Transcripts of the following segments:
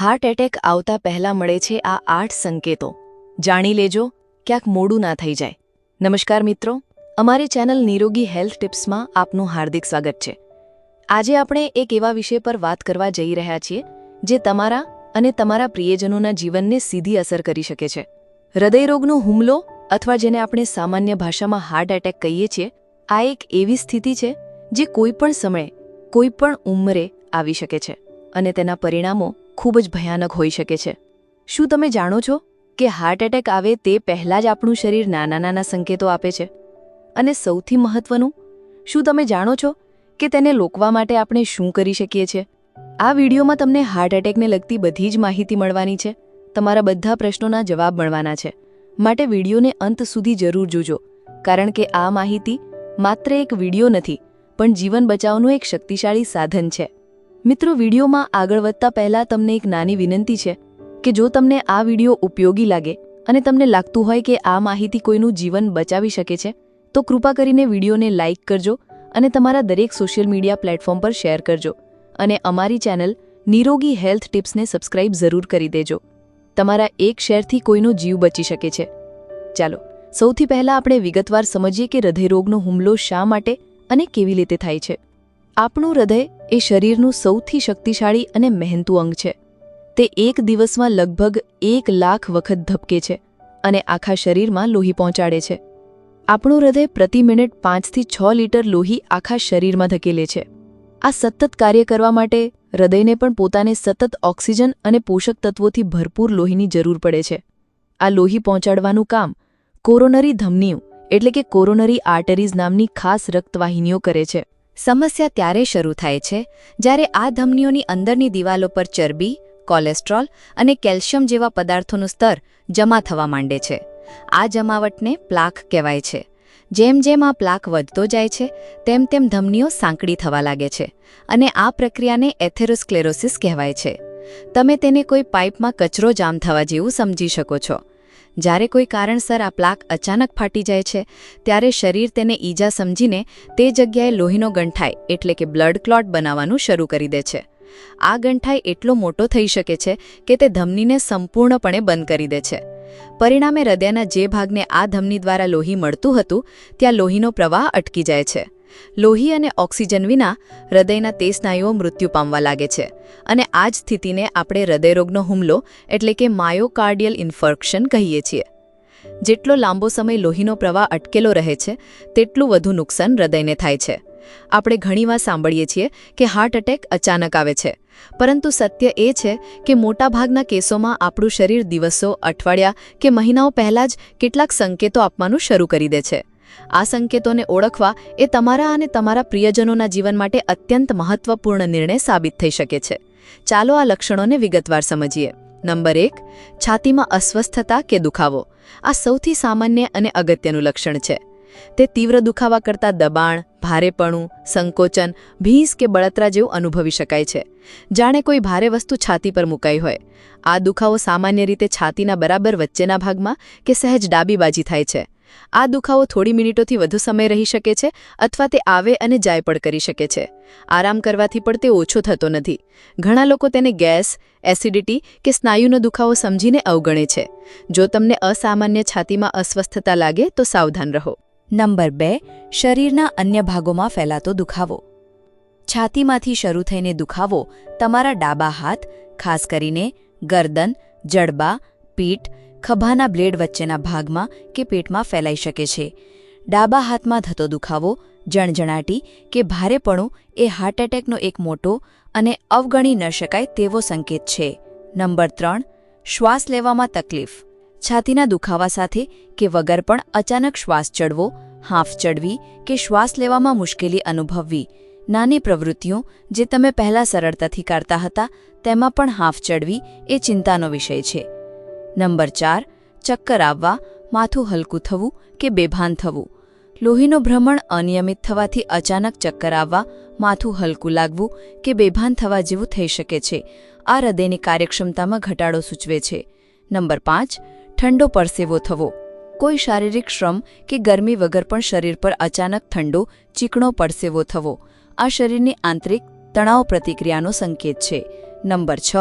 Heart attack આવતા પહેલા મળે છે આ આઠ સંકેતો. જાણી લેજો, ક્યાંક મોડું ના થઈ જાય. નમસ્કાર મિત્રો, અમારી ચેનલ નિરોગી હેલ્થ ટિપ્સમાં આપનું હાર્દિક સ્વાગત છે. આજે આપણે એક એવા વિષય પર વાત કરવા જઈ રહ્યા છીએ, જે તમારા અને તમારા પ્રિયજનોના જીવનને સીધી અસર કરી શકે છે. હૃદયરોગનો હુમલો અથવા જેને આપણે સામાન્ય ભાષામાં હાર્ટ એટેક કહીએ છીએ, આ એક એવી સ્થિતિ છે, જે કોઈપણ સમયે કોઈપણ ઉંમરે આવી શકે છે અને તેના પરિણામો ખૂબ જ ભયાનક હોઈ શકે છે. શું તમે જાણો છો કે હાર્ટ એટેક આવે તે પહેલાં જ આપણું શરીર નાના નાના સંકેતો આપે છે? અને સૌથી મહત્વનું, શું તમે જાણો છો કે તેને રોકવા માટે આપણે શું કરી શકીએ છીએ? આ વિડીયોમાં તમને હાર્ટ એટેકને લગતી બધી જ માહિતી મળવાની છે. તમારા બધા પ્રશ્નોના જવાબ મળવાના છે. માટે વિડીયોને અંત સુધી જરૂર જોજો. કારણ કે આ માહિતી માત્ર એક વીડિયો નથી, પણ જીવન બચાવનું એક શક્તિશાળી સાધન છે. મિત્રો, વિડીયોમાં આગળ વધતા પહેલા તમને એક નાની વિનંતી છે કે જો તમને આ વીડિયો ઉપયોગી લાગે અને તમને લાગતું હોય કે આ માહિતી કોઈનું જીવન બચાવી શકે છે, તો કૃપા કરીને વિડીયોને લાઇક કરજો અને તમારા દરેક સોશિયલ મીડિયા પ્લેટફોર્મ પર શેર કરજો અને અમારી ચેનલ નિરોગી હેલ્થ ટિપ્સને સબસ્ક્રાઇબ જરૂર કરી દેજો. તમારા એક શેરથી કોઈનો જીવ બચી શકે છે. ચાલો, સૌથી પહેલા આપણે વિગતવાર સમજીએ કે હૃદયરોગનો હુમલો શા માટે અને કેવી રીતે થાય છે. આપણું હૃદય એ શરીરનું સૌથી શક્તિશાળી અને મહેનતુ અંગ છે. તે એક દિવસમાં લગભગ એક લાખ વખત ધબકે છે અને આખા શરીરમાં લોહી પહોંચાડે છે. આપણું હૃદય પ્રતિ મિનિટ પાંચથી છ લીટર લોહી આખા શરીરમાં ધકેલે છે. આ સતત કાર્ય કરવા માટે હૃદયને પણ પોતાને સતત ઓક્સિજન અને પોષક તત્વોથી ભરપૂર લોહીની જરૂર પડે છે. આ લોહી પહોંચાડવાનું કામ કોરોનરી ધમનીઓ એટલે કે કોરોનરી આર્ટરીઝ નામની ખાસ રક્તવાહિનીઓ કરે છે. સમસ્યા ત્યારે શરૂ થાય છે જ્યારે આ ધમનીઓની અંદરની દિવાલો પર ચરબી, કોલેસ્ટ્રોલ અને કેલ્શિયમ જેવા પદાર્થોનું સ્તર જમા થવા માંડે છે. આ જમાવટને પ્લાક કહેવાય છે. જેમ જેમ આ પ્લાક વધતો જાય છે, તેમ તેમ ધમનીઓ સાંકડી થવા લાગે છે અને આ પ્રક્રિયાને એથેરોસ્ક્લેરોસિસ કહેવાય છે. તમે તેને કોઈ પાઇપમાં કચરો જામ થવા જેવું સમજી શકો છો. જ્યારે કોઈ કારણસર આ પ્લાક અચાનક ફાટી જાય છે, ત્યારે શરીર તેને ઈજા સમજીને તે જગ્યાએ લોહીનો ગંઠાઈ એટલે કે બ્લડ ક્લોટ બનાવવાનું શરૂ કરી દે છે. આ ગંઠાઈ એટલો મોટો થઈ શકે છે કે તે ધમનીને સંપૂર્ણપણે બંધ કરી દે છે. પરિણામે હૃદયના જે ભાગને આ ધમની દ્વારા લોહી મળતું હતું, ત્યાં લોહીનો પ્રવાહ અટકી જાય છે. લોહી અને ઓક્સિજન વિના હૃદયના તે સ્નાયુઓ મૃત્યુ પામવા લાગે છે. અને આ જ સ્થિતિને આપણે હૃદયરોગનો હુમલો એટલે કે માયોકાર્ડિયલ ઇન્ફર્ક્શન કહીએ છીએ. જેટલો લાંબો સમય લોહીનો પ્રવાહ અટકેલો રહે છે, તેટલું વધુ નુકસાન હૃદયને થાય છે. આપણે ઘણીવાર સાંભળીએ છીએ કે હાર્ટ એટેક અચાનક આવે છે. પરંતુ સત્ય એ છે કે મોટાભાગના કેસોમાં આપણું શરીર દિવસો, અઠવાડિયા કે મહિનાઓ પહેલાં જ કેટલાક સંકેતો આપવાનું શરૂ કરી દે છે. આ સંકેતોને ઓળખવા એ તમારા અને તમારા પ્રિયજનોના જીવન માટે અત્યંત મહત્વપૂર્ણ નિર્ણય સાબિત થઈ શકે છે. ચાલો આ લક્ષણોને વિગતવાર સમજીએ. નંબર એક, છાતીમાં અસ્વસ્થતા કે દુખાવો. આ સૌથી સામાન્ય અને અગત્યનું લક્ષણ છે. તે તીવ્ર દુખાવા કરતાં દબાણ, ભારેપણું, સંકોચન, ભીંસ કે બળતરા જેવું અનુભવી શકાય છે. જાણે કોઈ ભારે વસ્તુ છાતી પર મુકાઈ હોય. આ દુખાવો સામાન્ય રીતે છાતીના બરાબર વચ્ચેના ભાગમાં કે સહેજ ડાબી બાજી થાય છે. આ દુખાવો થોડી મિનિટોથી વધુ સમય રહી શકે છે અથવા તે આવે અને જાય પણ કરી શકે છે. આરામ કરવાથી પણ તે ઓછો થતો નથી. ઘણા લોકો તેને ગેસ, એસિડિટી કે સ્નાયુનો દુખાવો સમજીને અવગણે છે. જો તમને અસામાન્ય છાતીમાં અસ્વસ્થતા લાગે તો સાવધાન રહો. નંબર બે, શરીરના અન્ય ભાગોમાં ફેલાતો દુખાવો. છાતીમાંથી શરૂ થઈને દુખાવો તમારા ડાબા હાથ, ખાસ કરીને ગરદન, જડબા, પીઠ, ખભાના બ્લેડ વચ્ચેના ભાગમાં કે પેટમાં ફેલાઈ શકે છે. ડાબા હાથમાં થતો દુખાવો, જણજણાટી કે ભારેપણું એ હાર્ટ એટેકનો એક મોટો અને અવગણી ન શકાય તેવો સંકેત છે. નંબર ત્રણ, શ્વાસ લેવામાં તકલીફ. છાતીના દુખાવા સાથે કે વગર પણ અચાનક શ્વાસ ચડવો, હાંફ ચડવી કે શ્વાસ લેવામાં મુશ્કેલી અનુભવવી. નાની પ્રવૃત્તિઓ જે તમે પહેલાં સરળતાથી કરતા હતા, તેમાં પણ હાંફ ચડવી એ ચિંતાનો વિષય છે. નંબર ચાર, ચક્કર આવવા, માથું હલકું થવું કે બેભાન થવું. લોહીનું ભ્રમણ અનિયમિત થવાથી અચાનક ચક્કર આવવા, માથું હલકું લાગવું કે બેભાન થવા જેવું થઈ શકે છે. આ હૃદયની કાર્યક્ષમતામાં ઘટાડો સૂચવે છે. નંબર પાંચ ઠંડો પરસેવો થવો. કોઈ શારીરિક શ્રમ કે ગરમી વગર પણ શરીર પર અચાનક ઠંડો, ચીકણો પરસેવો થવો. આ શરીરની આંતરિક તણાવ પ્રતિક્રિયાનો સંકેત છે. નંબર છ,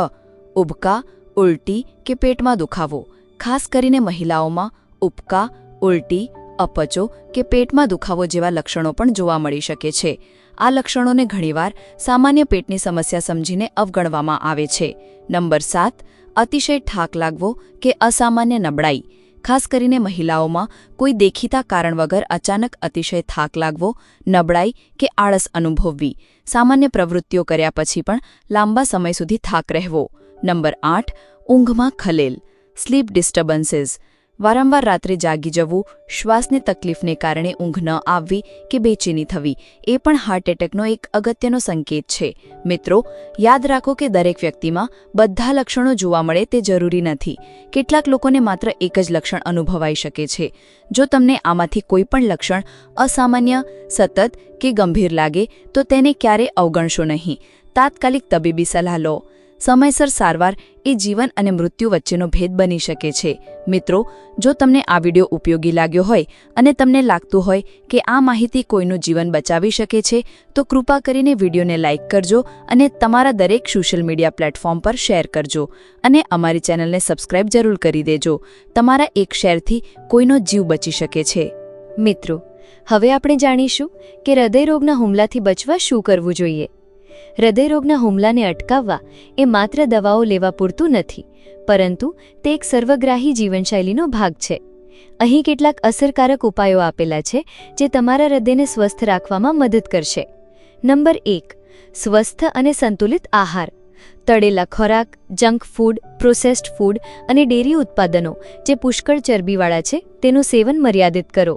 ઉબકા, ઉલટી કે પેટમાં દુખાવો. ખાસ કરીને મહિલાઓમાં ઉબકા, ઉલટી, અપચો કે પેટમાં દુખાવો જેવા લક્ષણો પણ જોવા મળી શકે છે. આ લક્ષણોને ઘણીવાર સામાન્ય પેટની સમસ્યા સમજીને અવગણવામાં આવે છે. નંબર સાત અતિશય થાક લાગવો કે અસામાન્ય નબળાઈ, ખાસ કરીને મહિલાઓમાં કોઈ દેખીતા કારણ વગર અચાનક અતિશય થાક લાગવો, નબળાઈ કે આળસ અનુભવવી, સામાન્ય પ્રવૃત્તિઓ કર્યા પછી પણ લાંબા સમય સુધી થાક રહેવો. નંબર આઠ, ઊંઘમાં ખલેલ, સ્લીપ ડિસ્ટર્બન્સીસ વારંવાર રાત્રે જાગી જવું, શ્વાસની તકલીફને કારણે ઊંઘ ન આવવી કે બેચેની થવી, એ પણ હાર્ટ એટેકનો એક અગત્યનો સંકેત છે. મિત્રો, યાદ રાખો કે દરેક વ્યક્તિમાં બધા લક્ષણો જોવા મળે તે જરૂરી નથી. કેટલાક લોકોને માત્ર એક જ લક્ષણ અનુભવાઈ શકે છે. જો તમને આમાંથી કોઈ પણ લક્ષણ અસામાન્ય, સતત કે ગંભીર લાગે, તો તેને ક્યારે અવગણશો નહીં. તાત્કાલિક તબીબી સલાહ લો. સમયસર સારવાર એ જીવન અને મૃત્યુ વચ્ચેનો ભેદ બની શકે છે. મિત્રો, જો તમને આ વિડિયો ઉપયોગી લાગ્યો હોય અને તમને લાગતું હોય કે આ માહિતી કોઈનું જીવન બચાવી શકે છે, તો કૃપા કરીને વિડીયોને લાઇક કરજો અને તમારા દરેક સોશિયલ મીડિયા પ્લેટફોર્મ પર શેર કરજો અને અમારી ચેનલને સબસ્ક્રાઇબ જરૂર કરી દેજો. તમારા એક શેરથી કોઈનો જીવ બચી શકે છે. મિત્રો, હવે આપણે જાણીશું કે હૃદયરોગના હુમલાથી બચવા શું કરવું જોઈએ. હૃદયરોગના હુમલાને અટકાવવા એ માત્ર દવાઓ લેવા પૂરતું નથી, પરંતુ તે એક સર્વગ્રાહી જીવનશૈલીનો ભાગ છે. અહીં કેટલાક અસરકારક ઉપાયો આપેલા છે જે તમારા હૃદયને સ્વસ્થ રાખવામાં મદદ કરશે. નંબર એક, સ્વસ્થ અને સંતુલિત આહાર. તળેલા ખોરાક, જંક ફૂડ, પ્રોસેસ્ડ ફૂડ અને ડેરી ઉત્પાદનો જે પુષ્કળ ચરબીવાળા છે, તેનું સેવન મર્યાદિત કરો.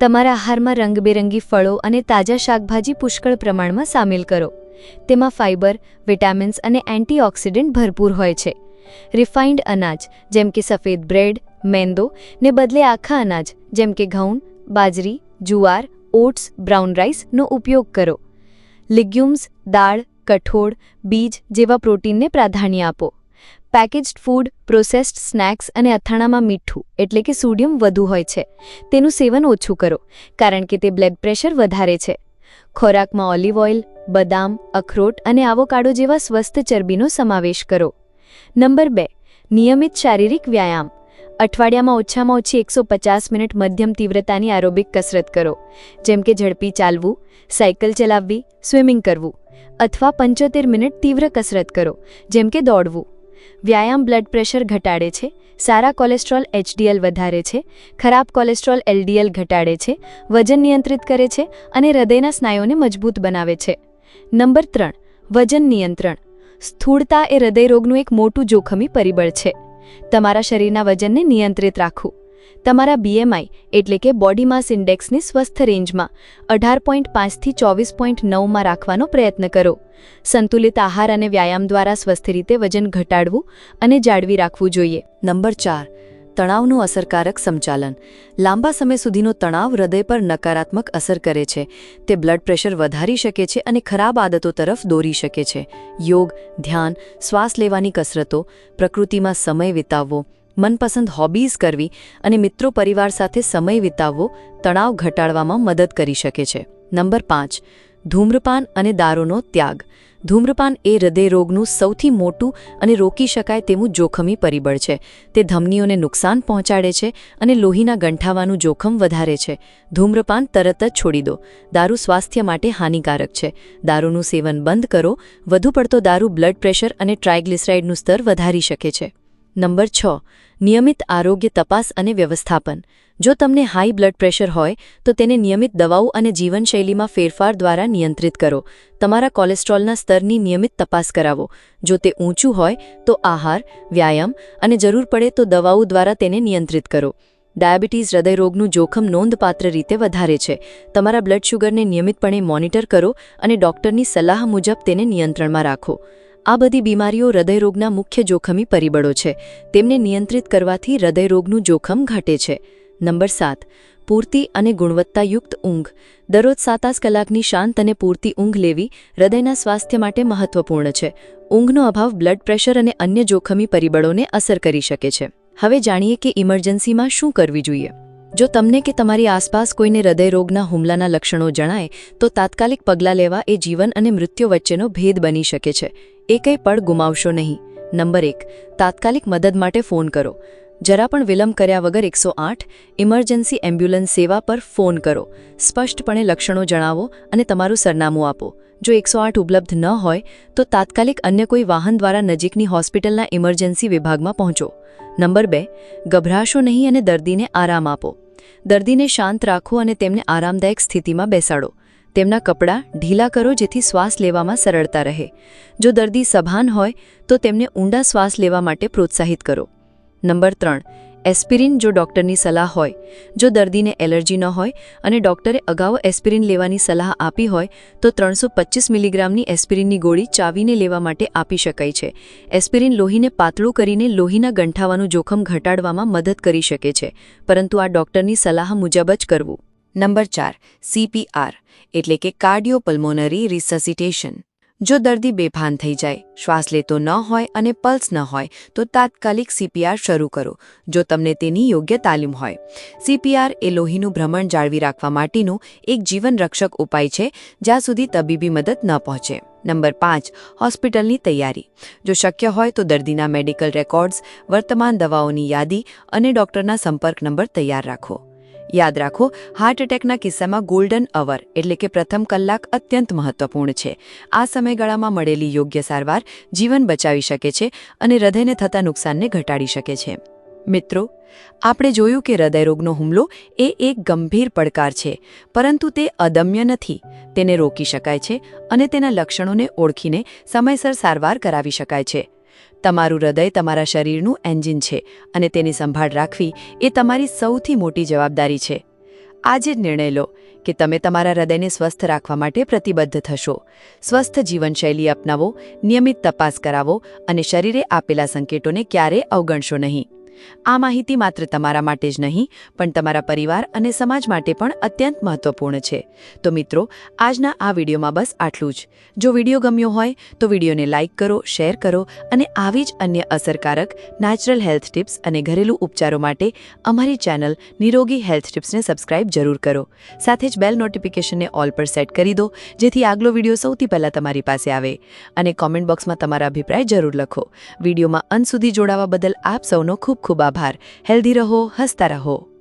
તમારા આહારમાં રંગબેરંગી ફળો અને તાજા શાકભાજી પુષ્કળ પ્રમાણમાં સામેલ કરો. તેમાં ફાઇબર વિટામિન્સ અને એન્ટીઓક્સિડન્ટ ભરપૂર હોય છે. રિફાઇન્ડ અનાજ, જેમ કે સફેદ બ્રેડ, મેંદો, ને બદલે આખા અનાજ, જેમ કે ઘઉં, બાજરી, જુવાર, ઓટ્સ, બ્રાઉન રાઈસનો ઉપયોગ કરો. લિગ્યુમ્સ, દાળ, કઠોળ, બીજ જેવા પ્રોટીનને પ્રાધાન્ય આપો. પેકેજ્ડ ફૂડ, પ્રોસેસ્ડ સ્નેક્સ અને અથાણામાં મીઠું, એટલે કે સોડિયમ વધુ હોય છે. તેનું સેવન ઓછું કરો, કારણ કે તે બ્લડ પ્રેશર વધારે છે. ખોરાકમાં ઓલિવ ઓઇલ, બદામ, અખરોટ અને આવોકાડો જેવા સ્વસ્થ ચરબીનો સમાવેશ કરો. નંબર બે, નિયમિત શારીરિક વ્યાયામ. અઠવાડિયામાં ઓછામાં ઓછી એકસો પચાસ મિનિટ મધ્યમ તીવ્રતાની આરોબિક કસરત કરો. જેમ કે ઝડપી ચાલવું, સાયકલ ચલાવવી, સ્વિમિંગ કરવું, અથવા પંચોતેર મિનિટ તીવ્ર કસરત કરો, જેમ કે દોડવું. વ્યાયામ બ્લડ પ્રેશર ઘટાડે છે, સારા કોલેસ્ટ્રોલ એચડીએલ વધારે છે, ખરાબ કોલેસ્ટ્રોલ એલડીએલ ઘટાડે છે, વજન નિયંત્રિત કરે છે અને હૃદયના સ્નાયુઓને મજબૂત બનાવે છે. નંબર ત્રણ, વજન નિયંત્રણ. સ્થૂળતા એ હૃદયરોગનું એક મોટું જોખમી પરિબળ છે. તમારા શરીરના વજનને નિયંત્રિત રાખવું. તમારા બીએમઆઈ એટલે કે બોડી માસ ઇન્ડેક્સને સ્વસ્થ રેન્જમાં અઢાર પોઈન્ટ પાંચથી ચોવીસ પોઈન્ટ નવમાં રાખવાનો પ્રયત્ન કરો. સંતુલિત આહાર અને વ્યાયામ દ્વારા સ્વસ્થ રીતે વજન ઘટાડવું અને જાળવી રાખવું જોઈએ. નંબર ચાર, તણાવનું અસરકારક સંચાલન. લાંબા સમય સુધીનો તણાવ હૃદય પર નકારાત્મક અસર કરે છે. તે બ્લડ પ્રેશર વધારી શકે છે અને ખરાબ આદતો તરફ દોરી શકે છે. યોગ, ધ્યાન, શ્વાસ લેવાની કસરતો, પ્રકૃતિમાં સમય વિતાવવો મનપસંદ હોબીઝ કરવી અને મિત્રો પરિવાર સાથે સમય વિતાવવો તણાવ ઘટાડવામાં મદદ કરી શકે છે. નંબર પાંચ, ધૂમ્રપાન અને દારૂનો ત્યાગ. ધૂમ્રપાન એ હૃદયરોગનું સૌથી મોટું અને રોકી શકાય તેવું જોખમી પરિબળ છે. તે ધમનીઓને નુકસાન પહોંચાડે છે અને લોહીના ગંઠાવાનું જોખમ વધારે છે. ધૂમ્રપાન તરત જ છોડી દો. દારૂ સ્વાસ્થ્ય માટે હાનિકારક છે. દારૂનું સેવન બંધ કરો. વધુ પડતો દારૂ બ્લડ પ્રેશર અને ટ્રાઇગ્લિસરાઇડનું સ્તર વધારી શકે છે. નંબર છ, નિયમિત આરોગ્ય તપાસ અને વ્યવસ્થાપન. જો તમને હાઈ બ્લડ પ્રેશર હોય, તો તેને નિયમિત દવાઓ અને જીવનશૈલીમાં ફેરફાર દ્વારા નિયંત્રિત કરો. તમારા કોલેસ્ટ્રોલના સ્તરની નિયમિત તપાસ કરાવો. જો તે ઊંચું હોય, તો આહાર, વ્યાયામ અને જરૂર પડે તો દવાઓ દ્વારા તેને નિયંત્રિત કરો. ડાયાબિટીસ હૃદયરોગનું જોખમ નોંધપાત્ર રીતે વધારે છે. તમારા બ્લડ શુગરને નિયમિતપણે મોનિટર કરો અને ડોક્ટરની સલાહ મુજબ તેને નિયંત્રણમાં રાખો. આ બધી બીમારીઓ હૃદયરોગના મુખ્ય જોખમી પરિબળો છે. તેમને નિયંત્રિત કરવાથી હૃદયરોગનું જોખમ ઘટે છે. નંબર સાત, પૂરતી અને ગુણવત્તાયુક્ત ઊંઘ. દરરોજ સાતાસ કલાકની શાંત અને પૂરતી ઊંઘ લેવી હૃદયના સ્વાસ્થ્ય માટે મહત્વપૂર્ણ છે. ઊંઘનો અભાવ બ્લડ પ્રેશર અને અન્ય જોખમી પરિબળોને અસર કરી શકે છે. હવે જાણીએ કે ઇમરજન્સીમાં શું કરવી જોઈએ. જો તમને કે તમારી આસપાસ કોઈને હૃદયરોગના હુમલાના લક્ષણો જણાય, તો તાત્કાલિક પગલાં લેવા એ જીવન અને મૃત્યુ વચ્ચેનો ભેદ બની શકે છે. એ કંઈ પળ ગુમાવશો નહીં. નંબર એક, તાત્કાલિક મદદ માટે ફોન કરો. જરા પણ વિલંબ કર્યા વગર એકસો આઠ, ઇમરજન્સી એમ્બ્યુલન્સ સેવા પર ફોન કરો. સ્પષ્ટપણે લક્ષણો જણાવો અને તમારું સરનામું આપો. જો એકસો આઠ ઉપલબ્ધ ન હોય, તો તાત્કાલિક અન્ય કોઈ વાહન દ્વારા નજીકની હોસ્પિટલના ઇમરજન્સી વિભાગમાં પહોંચો. નંબર બે, ગભરાશો નહીં અને દર્દીને આરામ આપો. દર્દીને શાંત રાખો અને તેમને આરામદાયક સ્થિતિમાં બેસાડો. તેમના કપડાં ઢીલા કરો જેથી શ્વાસ લેવામાં સરળતા રહે. જો દર્દી સભાન હોય, તો તેમને ઊંડા શ્વાસ લેવા માટે પ્રોત્સાહિત કરો. નંબર ત્રણ, એસ્પિરિન જો ડૉક્ટરની સલાહ હોય, જો દર્દીને એલર્જી ન હોય અને ડૉક્ટરે અગાઉ એસ્પિરિન લેવાની સલાહ આપી હોય, તો ત્રણસો પચીસ મિલીગ્રામની એસ્પિરિનની ગોળી ચાવીને લેવા માટે આપી શકાય છે. એસ્પિરિન લોહીને પાતળું કરીને લોહીના ગંઠાવાનું જોખમ ઘટાડવામાં મદદ કરી શકે છે, પરંતુ આ ડૉક્ટરની સલાહ મુજબ જ કરવું. નંબર ચાર સીપીઆર એટલે કે કાર્ડિયોપલ્મોનરી રિસસિટેશન. જો દર્દી બેભાન થઈ જાય, શ્વાસ લેતો ન હોય અને પલ્સ ન હોય, તો તાત્કાલિક સીપીઆર શરૂ કરો, જો તમને તેની યોગ્ય તાલીમ હોય. સીપીઆર એ લોહીનું ભ્રમણ જાળવી રાખવા માટેનું એક જીવનરક્ષક ઉપાય છે, જ્યાં સુધી તબીબી મદદ ન પહોંચે. નંબર પાંચ, હોસ્પિટલની તૈયારી. જો શક્ય હોય તો દર્દીના મેડિકલ રેકોર્ડ્સ, વર્તમાન દવાઓની યાદી અને ડૉક્ટરના સંપર્ક નંબર તૈયાર રાખો. યાદ રાખો હાર્ટ એટેકના કિસ્સામાં ગોલ્ડન અવર એટલે કે પ્રથમ કલાક અત્યંત મહત્વપૂર્ણ છે. આ સમયગાળામાં મળેલી યોગ્ય સારવાર જીવન બચાવી શકે છે અને હૃદયને થતા નુકસાનને ઘટાડી શકે છે. મિત્રો, આપણે જોયું કે હૃદયરોગનો હુમલો એ એક ગંભીર પડકાર છે, પરંતુ તે અદમ્ય નથી. તેને રોકી શકાય છે અને તેના લક્ષણોને ઓળખીને સમયસર સારવાર કરાવી શકાય છે. તમારું હૃદય તમારા શરીરનું એન્જિન છે અને તેની સંભાળ રાખવી એ તમારી સૌથી મોટી જવાબદારી છે. આજે જ નિર્ણય લો કે તમે તમારા હૃદયને સ્વસ્થ રાખવા માટે પ્રતિબદ્ધ થશો. સ્વસ્થ જીવનશૈલી અપનાવો, નિયમિત તપાસ કરાવો અને શરીરે આપેલા સંકેતોને ક્યારેય અવગણશો નહીં. આ માહિતી માત્ર તમારા માટે જ નહીં, પણ તમારા પરિવાર અને સમાજ માટે પણ અત્યંત મહત્વપૂર્ણ છે. તો મિત્રો, આજના આ વિડીયોમાં બસ આટલું જ. જો વીડિયો ગમ્યો હોય, તો વિડીયોને લાઇક કરો, શેર કરો અને આવી જ અન્ય અસરકારક નેચરલ હેલ્થ ટિપ્સ અને ઘરેલું ઉપચારો માટે અમારી ચેનલ નિરોગી હેલ્થ ટિપ્સને સબસ્ક્રાઇબ જરૂર કરો. સાથે જ બેલ નોટિફિકેશનને ઓલ પર સેટ કરી દો, જેથી આગલો વીડિયો સૌથી પહેલાં તમારી પાસે આવે. અને કોમેન્ટ બોક્સમાં તમારા અભિપ્રાય જરૂર લખો. વિડીયોમાં અંત સુધી જોડાવા બદલ આપ સૌનો ખૂબ ખૂબ આભાર. હેલ્ધી રહો હસતા રહો.